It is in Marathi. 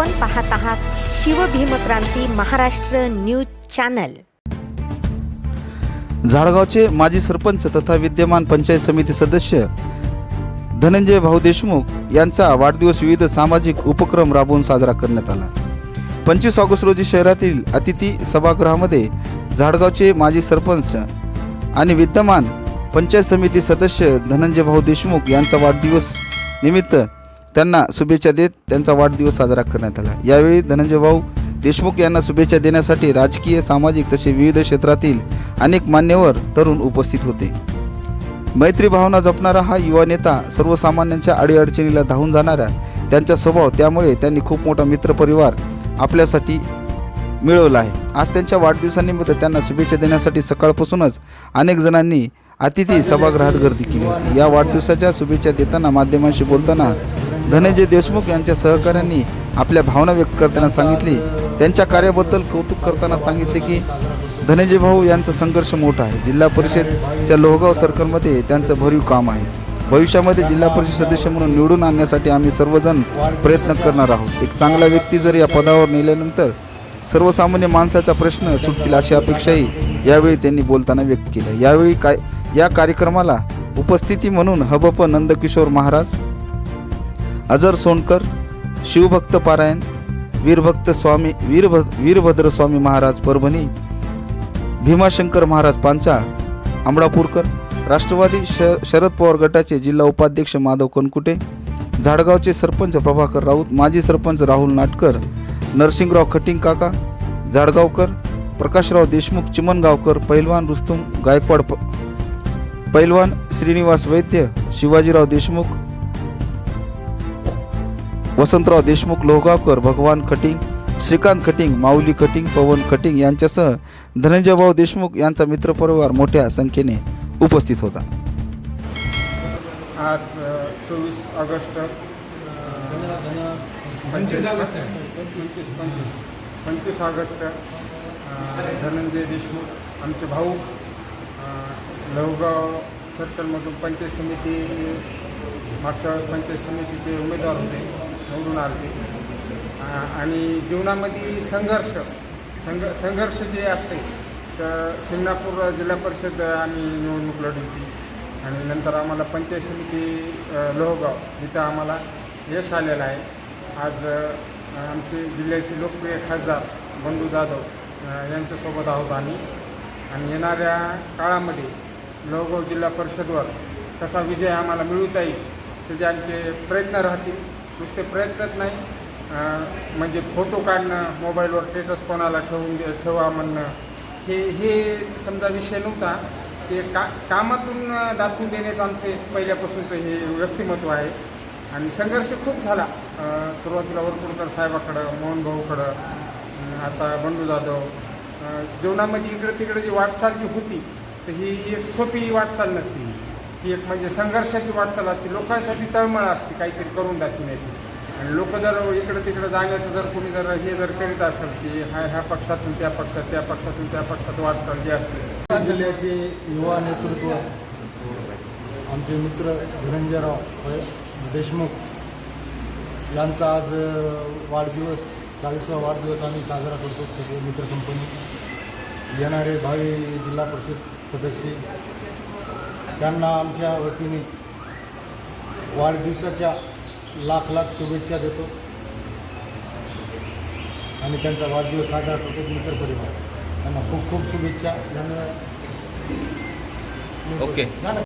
आपण पाहत आहात शिवभीमक्रांती महाराष्ट्र न्यूज चॅनल. झाडगावचे माजी सरपंच तथा विद्यमान पंचायत समिती सदस्य धनंजय भाऊ देशमुख यांचा वाढदिवस विविध सामाजिक उपक्रम राबवून साजरा करण्यात आला. पंचवीस ऑगस्ट रोजी शहरातील अतिथी सभागृहामध्ये झाडगावचे माजी सरपंच आणि विद्यमान पंचायत समिती सदस्य धनंजय भाऊ देशमुख यांचा वाढदिवस निमित्त त्यांना शुभेच्छा देत त्यांचा वाढदिवस साजरा करण्यात आला. यावेळी धनंजय भाऊ देशमुख यांना शुभेच्छा देण्यासाठी राजकीय सामाजिक तसे विविध क्षेत्रातील अनेक मान्यवर तरुण उपस्थित होते. मैत्री भावना जपणारा हा युवा नेता सर्वसामान्यांच्या अडीअडचणीला धावून जाणारा त्यांचा स्वभाव त्यामुळे त्यांनी खूप मोठा मित्रपरिवार आपल्यासाठी मिळवला आहे. आज त्यांच्या वाढदिवसानिमित्त त्यांना शुभेच्छा देण्यासाठी सकाळपासूनच अनेक जणांनी अतिथी सभागृहात गर्दी केली होती. या वाढदिवसाच्या शुभेच्छा देताना माध्यमांशी बोलताना धनंजय देशमुख यांच्या सहकाऱ्यांनी आपल्या भावना व्यक्त करताना सांगितली. त्यांच्या कार्याबद्दल कौतुक करताना सांगितले की धनंजय भाऊ यांचा संघर्ष मोठा आहे. जिल्हा परिषदच्या लोहगाव सर्कलमध्ये त्यांचं भरीव काम आहे. भविष्यामध्ये जिल्हा परिषद सदस्य म्हणून निवडून आणण्यासाठी आम्ही सर्वजण प्रयत्न करणार आहोत. एक चांगला व्यक्ती जर या पदावर नेल्यानंतर सर्वसामान्य माणसाचा प्रश्न सुटतील अशी अपेक्षाही यावेळी त्यांनी बोलताना व्यक्त केल्या यावेळी काय या कार्यक्रमाला उपस्थिती म्हणून हबप नंदकिशोर महाराज अजर सोनकर शिवभक्त पारायण वीरभक्त स्वामी वीरभ वीरभद्र स्वामी महाराज परभणी भीमाशंकर महाराज पांचाळ आंबळापूरकर राष्ट्रवादी श शरद पवार गटाचे जिल्हा उपाध्यक्ष माधव कनकुटे झाडगावचे सरपंच प्रभाकर राऊत माजी सरपंच राहुल नाटकर नरसिंगराव खटिंग काका झाडगावकर प्रकाशराव देशमुख चिमनगावकर पैलवान रुस्तुम गायकवाड प पैलवान श्रीनिवास वैद्य शिवाजीराव देशमुख वसंतराव देशमुख लोहगावकर भगवान खटिंग श्रीकांत खटिंग माऊली खटिंग पवन खटिंग यांच्यासह धनंजयभाऊ देशमुख यांचा मित्रपरिवार मोठ्या संख्येने उपस्थित होता. आज चोवीस ऑगस्ट पंचवीस ऑगस्ट पंचवीस पंचवीस पंचवीस ऑगस्ट धनंजय देशमुख आमचे भाऊ लवगाव सर्कलमधून पंचायत समिती मागच्या पंचायत समितीचे उमेदवार होते. निवडून आले आणि जीवनामध्ये संघर्ष संघ संघर्ष जे असते तर सिंगणापूर जिल्हा परिषद आम्ही निवडणूक लढवली. आणि नंतर आम्हाला पंचायत समिती लोहगाव इथं आम्हाला यश आलेलं आहे. आज आमचे जिल्ह्याचे लोकप्रिय खासदार बंडू जाधव यांच्यासोबत आहोत आम्ही. आणि येणाऱ्या काळामध्ये लोहगाव जिल्हा परिषदवर कसा विजय आम्हाला मिळवता येईल त्याचे आमचे प्रयत्न राहतील. नुसते प्रयत्नच नाही. म्हणजे फोटो काढणं मोबाईलवर स्टेटस कोणाला ठेवून दे ठेवा म्हणणं हे हे समजा विषय नव्हता. ते का कामातून दाखवून देण्याचं आमचे पहिल्यापासूनचं हे व्यक्तिमत्व आहे. आणि संघर्ष खूप झाला. सुरुवातीला वरपुडकर साहेबाकडं मोहन भाऊकडं आता बंडू जाधव. जीवनामध्ये इकडं तिकडं जी वाटचाल जी होती तर ही एक सोपी वाटचाल नसती. ती एक म्हणजे संघर्षाची वाटचाल असते. लोकांसाठी तळमळ असते काहीतरी करून दाखवण्याची. आणि लोक जर इकडं तिकडं जाण्याचं जर कोणी जर हे जर करीत असेल की ह्या ह्या पक्षातून त्या पक्षात त्या पक्षातून त्या पक्षात वाटचाल जी असते. जिल्ह्याचे युवा नेतृत्व आमचे मित्र धनंजयराव देशमुख यांचा आज वाढदिवस चाळीसवा वाढदिवस आम्ही साजरा करतो सगळे मित्र कंपनी येणारे भावी जिल्हा परिषद सदस्य त्यांना आमच्या वतीने वाढदिवसाच्या लाख लाख शुभेच्छा देतो. आणि त्यांचा वाढदिवस साजरा करतो मित्रपरिवार त्यांना खूप खूप शुभेच्छा. धन्यवाद. ओके.